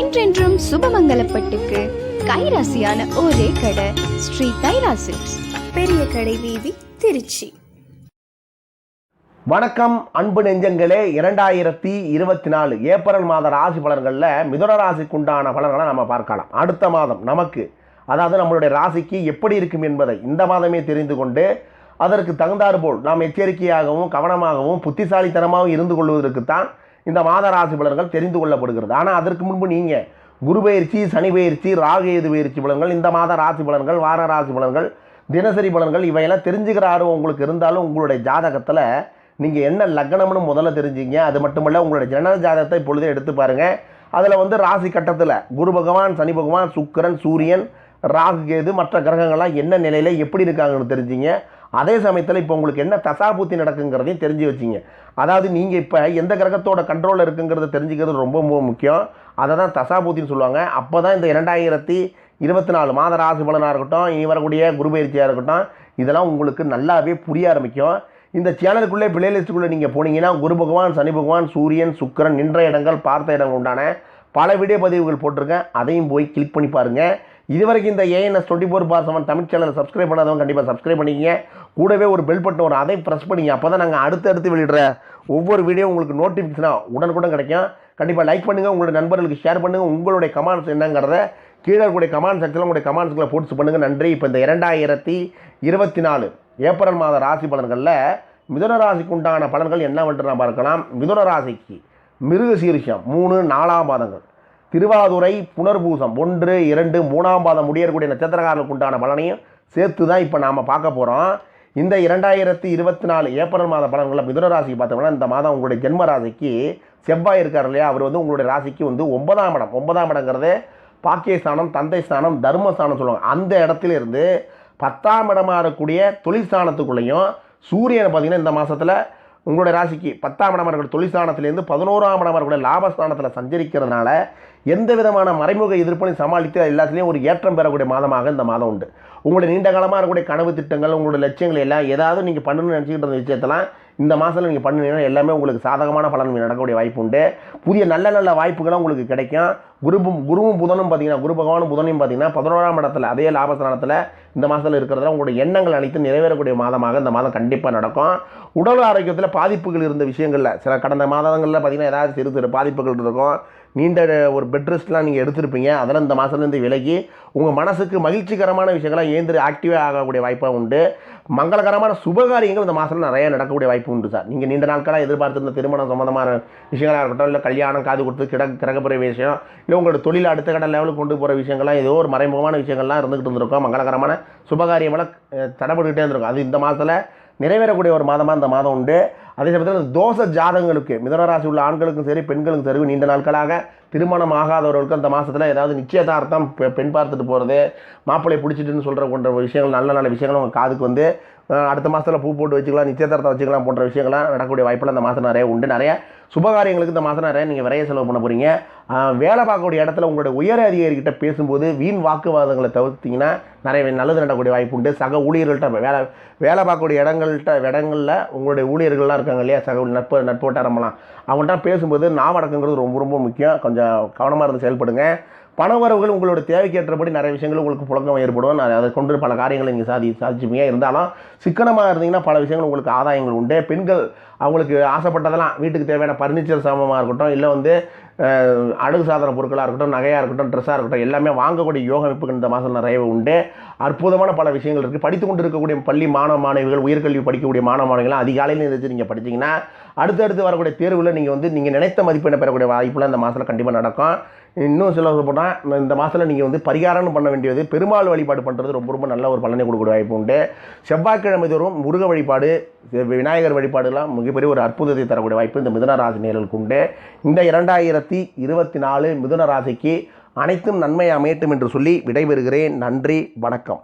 என்றென்றும் சுபமங்கலப்பட்டுக்கு கைராசியான ஒரே கடை ஸ்ரீ கைராசி பெரிய கடை வீதி திருச்சி. வணக்கம் அன்பு நெஞ்சங்களே. இரண்டாயிரத்தி இருபத்தி நாலு ஏப்ரல் மாத ராசி பலன்களில் மிதுன ராசிக்கு உண்டான பலன்களை நம்ம பார்க்கலாம். அடுத்த மாதம் நமக்கு அதாவது நம்மளுடைய ராசிக்கு எப்படி இருக்கும் என்பதை இந்த மாதமே தெரிந்து கொண்டு அதற்கு தகுந்தாற்போல் நாம் எச்சரிக்கையாகவும் கவனமாகவும் புத்திசாலித்தனமாகவும் இருந்து கொள்வதற்குத்தான் இந்த மாத ராசி பலன்கள் தெரிந்து கொள்ளப்படுகிறது. ஆனால் அதற்கு முன்பு நீங்கள் குரு பயிற்சி சனி பயிற்சி ராகேது பயிற்சி பலன்கள் இந்த மாத ராசி பலன்கள் வார ராசி பலன்கள் தினசரி பலன்கள் இவையெல்லாம் தெரிஞ்சுக்கிற ஆர்வம் உங்களுக்கு இருந்தாலும் உங்களுடைய ஜாதகத்தில் நீங்கள் என்ன லக்னம்னு முதல்ல தெரிஞ்சிங்க. அது மட்டுமல்ல உங்களுடைய ஜனன ஜாதகத்தை இப்பொழுதே எடுத்து பாருங்கள் அதில் வந்து ராசி கட்டத்தில் குரு பகவான் சனி பகவான் சுக்கிரன் சூரியன் ராகு கேது மற்ற கிரகங்கள்லாம் என்ன நிலையில் எப்படி இருக்காங்கன்னு தெரிஞ்சிங்க. அதே சமயத்தில் இப்போ உங்களுக்கு என்ன தசாபூத்தி நடக்குங்கிறதையும் தெரிஞ்சு வச்சிங்க. அதாவது நீங்கள் இப்போ எந்த கிரகத்தோட கண்ட்ரோலில் இருக்குங்கிறத தெரிஞ்சுக்கிறது ரொம்ப ரொம்ப முக்கியம். அதை தான் தசாபூத்தின்னு சொல்லுவாங்க. அப்போ தான் இந்த இரண்டாயிரத்தி இருபத்தி நாலு மாத ராசி பலனாக இருக்கட்டும் இனி வரக்கூடிய குரு பயிற்சியாக இருக்கட்டும் இதெல்லாம் உங்களுக்கு நல்லாவே புரிய ஆரம்பிக்கும். இந்த சேனலுக்குள்ளே பிளேலிஸ்ட்டுக்குள்ளே நீங்கள் போனீங்கன்னா குரு பகவான் சனி பகவான் சூரியன் சுக்கிரன் நின்ற இடங்கள் பார்த்த இடங்கள் உண்டான பல வீடியோ பதிவுகள் போட்டிருக்கேன். அதையும் போய் கிளிக் பண்ணி பாருங்கள் இதுவரைக்கும் இந்த ANS twenty four by seven Tamil சேனலை சப்ஸ்கிரைப் பண்ணாதவங்க கண்டிப்பாக சப்ஸ்கிரைப் பண்ணிக்கிங்க. கூடவே ஒரு பெல் பட்டன் வரும் அதையும் ப்ரெஸ் பண்ணிங்க. அப்போ தான் நாங்கள் அடுத்தடுத்து வெளியிடுற ஒவ்வொரு வீடியோ உங்களுக்கு நோட்டிஃபிகேஷனாக உடனுக்குடன் கிடைக்கும். கண்டிப்பாக லைக் பண்ணுங்கள் உங்களுடைய நண்பர்களுக்கு ஷேர் பண்ணுங்கள் உங்களுடைய கமெண்ட்ஸ் என்னங்கிறத கீழே இருக்கக்கூடிய கமெண்ட் செக்ஷனில் உங்களுடைய கமெண்ட்ஸ்களை போட்டு பண்ணுங்கள் நன்றி. இப்போ இந்த இரண்டாயிரத்தி இருபத்தி நாலு ஏப்ரல் மாத ராசி பலன்களில் மிதுன ராசிக்கு உண்டான பலன்கள் என்னவென்று நாம் பார்க்கலாம். மிதுன ராசிக்கு மிருக சீரிஷம் மூணு நாலாம் பாதங்கள். திருவாதுரை புனர்பூசம் ஒன்று இரண்டு மூணாம் பாதம் முடியக்கூடிய நட்சத்திரக்காரர்களுக்கு உண்டான பலனையும் சேர்த்து தான் இப்போ நாம் பார்க்க போகிறோம் இந்த இரண்டாயிரத்தி இருபத்தி நாலு ஏப்ரல் மாத பலன்களில் மிதுன ராசிக்கு பார்த்தோம்னா இந்த மாதம் உங்களுடைய ஜென்ம ராசிக்கு செவ்வாய் இருக்கார் இல்லையா? அவர் வந்து உங்களுடைய ராசிக்கு வந்து ஒன்பதாம் இடம். ஒன்பதாம் இடங்கிறது பாக்கியஸ்தானம் தந்தை ஸ்தானம் தர்மஸ்தானம் சொல்லுவாங்க. அந்த இடத்துல இருந்து பத்தாம் இடமாக இருக்கக்கூடிய தொழில் ஸ்தானத்துக்குள்ளேயும் சூரியனை பார்த்தீங்கன்னா இந்த மாதத்தில் உங்களுடைய ராசிக்கு பத்தாம் இடம் அவர்கள் தொழிற்சானத்திலேருந்து பதினோராம் இடம் இருக்கக்கூடிய லாபஸ்தானத்தில் சஞ்சரிக்கிறதுனால எந்த விதமான மறைமுக எதிர்ப்பையும் சமாளித்து எல்லாத்துலேயும் ஒரு ஏற்றம் பெறக்கூடிய மாதமாக இந்த மாதம் உண்டு. உங்களுடைய நீண்ட காலமாக இருக்கக்கூடிய கனவு திட்டங்கள் உங்களுடைய லட்சியங்கள் எல்லாம் ஏதாவது நீங்கள் பண்ணணும்னு நினச்சிக்கிட்டு இருந்த விஷயத்தெல்லாம் இந்த மாதத்தில் நீங்கள் பண்ணுனீங்கன்னா எல்லாமே உங்களுக்கு சாதகமான பலன் நடக்கக்கூடிய வாய்ப்பு உண்டு. புதிய நல்ல நல்ல வாய்ப்புகளும் உங்களுக்கு கிடைக்கும். குருவும் குருவும் புதனும் பார்த்தீங்கன்னா குரு பகவானும் புதனையும் பார்த்தீங்கன்னா பதினோராம் இடத்துல அதே லாபஸ்தானத்தில் இந்த மாதத்தில் இருக்கிறதுல உங்களுடைய எண்ணங்கள் அனைத்தும் நிறைவேறக்கூடிய மாதமாக இந்த மாதம் கண்டிப்பாக நடக்கும். உடல் ஆரோக்கியத்தில் பாதிப்புகள் இருந்த விஷயங்களில் சில கடந்த மாதங்களில் பார்த்தீங்கன்னா ஏதாவது சிறு சிறு பாதிப்புகள் இருக்கும். நீண்ட ஒரு பெட் ரெஸ்ட்லாம் நீங்கள் எடுத்திருப்பீங்க. அதெல்லாம் இந்த மாதத்துலேருந்து விலகி உங்கள் மனசுக்கு மகிழ்ச்சிகரமான விஷயங்கள்லாம் ஏந்திரி ஆக்டிவாக ஆகக்கூடிய வாய்ப்பாக உண்டு. மங்களகரமான சுபகாரியங்கள் இந்த மாதத்தில் நிறைய நடக்கக்கூடிய வாய்ப்பு உண்டு சார். நீங்கள் நீண்ட நாட்களாக எதிர்பார்த்துருந்த திருமணம் சம்மந்தமான விஷயங்களாக இருக்கட்டும் இல்லை கல்யாணம் காது கொடுத்து கிட கிரகப்புற விஷயம் இல்லை உங்களோட தொழில் அடுத்த கட்ட லெவலுக்கு கொண்டு போகிற விஷயங்கள்லாம் ஏதோ ஒரு மறைமுகமான விஷயங்கள்லாம் இருந்துகிட்டு இருந்திருக்கும். மங்களகரமான சுபகாரியமெல்லாம் தடைபட்டுக்கிட்டே இருந்திருக்கும். அது இந்த மாதத்தில் நிறைவேறக்கூடிய ஒரு மாதமாக இந்த மாதம் உண்டு. அதே சமயத்தில் தோச ஜாதகங்களுக்கு மிதனராசி உள்ள ஆண்களுக்கும் சரி பெண்களுக்கும் சரி நீண்ட நாட்களாக திருமணம் ஆகாதவர்களுக்கு அந்த மாதத்தில் ஏதாவது நிச்சயதார்த்தம் பெண் பார்த்துட்டு போகிறது மாப்பிள்ளை பிடிச்சிட்டுன்னு சொல்கிற போன்ற விஷயங்கள் நல்ல நல்ல விஷயங்கள் உங்கள் காதுக்கு வந்து அடுத்த மாதத்தில் பூ போட்டு வச்சுக்கலாம் நிச்சயதார்த்தம் வச்சுக்கலாம் போன்ற விஷயங்கள்லாம் நடக்கக்கூடிய வாய்ப்புகள் அந்த மாதம் நிறைய உண்டு. நிறைய சுபகாரியங்களுக்கு இந்த மாதம் நிறைய நீங்கள் விரைய செலவு பண்ண போகிறீங்க வேலை பார்க்கக்கூடிய இடத்துல உங்களுடைய உயர் அதிகாரிகிட்ட பேசும்போது வீண் வாக்குவாதங்களை தவிர்த்திங்கன்னா நிறைய நல்லது நடக்கக்கூடிய வாய்ப்பு உண்டு. சக ஊழியர்கள்ட்ட வேலை வேலை பார்க்கக்கூடிய இடங்கள்கிட்ட இடங்களில் உங்களுடைய ஊழியர்கள்லாம் இருக்காங்க இல்லையா? சக நட்பு நட்பு அவங்கள்ட்ட பேசும்போது நாவடக்கங்கிறது ரொம்ப ரொம்ப முக்கியம். கொஞ்சம் கவனமாக இருந்து செயல்படுங்க. பணவரவுகள் உங்களோட தேவைக்கேற்றபடி நிறைய விஷயங்கள் உங்களுக்கு புழக்கம் ஏற்படும். நான் அதை கொண்டு பல காரியங்களை நீங்கள் சாதி சாதிச்சுப்பீங்க. இருந்தாலும் சிக்கனமாக இருந்தீங்கன்னா பல விஷயங்கள் உங்களுக்கு ஆதாயங்கள் உண்டு. பெண்கள் அவங்களுக்கு ஆசைப்பட்டதெல்லாம் வீட்டுக்கு தேவையான பர்னிச்சர் சாமமாக இருக்கட்டும் இல்லை வந்து அழகு சாதன பொருட்களாக இருக்கட்டும் நகையாக இருக்கட்டும் ட்ரெஸ்ஸாக இருக்கட்டும் எல்லாமே வாங்கக்கூடிய யோக அமைப்புகள் இந்த மாதம் நிறைய உண்டு. அற்புதமான பல விஷயங்கள் இருக்குது படித்து கொண்டு இருக்கக்கூடிய பள்ளி மாணவ மாணவிகள் உயர்கல்வி படிக்கக்கூடிய மாணவ மாணவிகள் அதிகாலையில் இருந்துச்சு நீங்கள் படிச்சீங்கன்னா அடுத்தடுத்து வரக்கூடிய தேர்வில் நீங்கள் வந்து நீங்கள் நினைத்த மதிப்பெண்ணை பெறக்கூடிய வாய்ப்புலாம் இந்த மாதத்தில் கண்டிப்பாக நடக்கும். இன்னும் சில போனால் இந்த மாதத்தில் நீங்கள் வந்து பரிகாரம்னு பண்ண வேண்டியது பெருமாள் வழிபாடு பண்ணுறது ரொம்ப ரொம்ப நல்ல ஒரு பலனை கொடுக்குற வாய்ப்பு உண்டு. செவ்வாய்க்கிழமை தோறும் முருக வழிபாடு விநாயகர் வழிபாடுலாம் மிகப்பெரிய ஒரு அற்புதத்தை தரக்கூடிய வாய்ப்பு இந்த மிதுனராசி நேர்களுக்கு உண்டு. இந்த இரண்டாயிரத்தி இருபத்தி நாலு மிதுன ராசிக்கு அனைத்தும் நன்மை அமையட்டும் என்று சொல்லி விடைபெறுகிறேன். நன்றி வணக்கம்.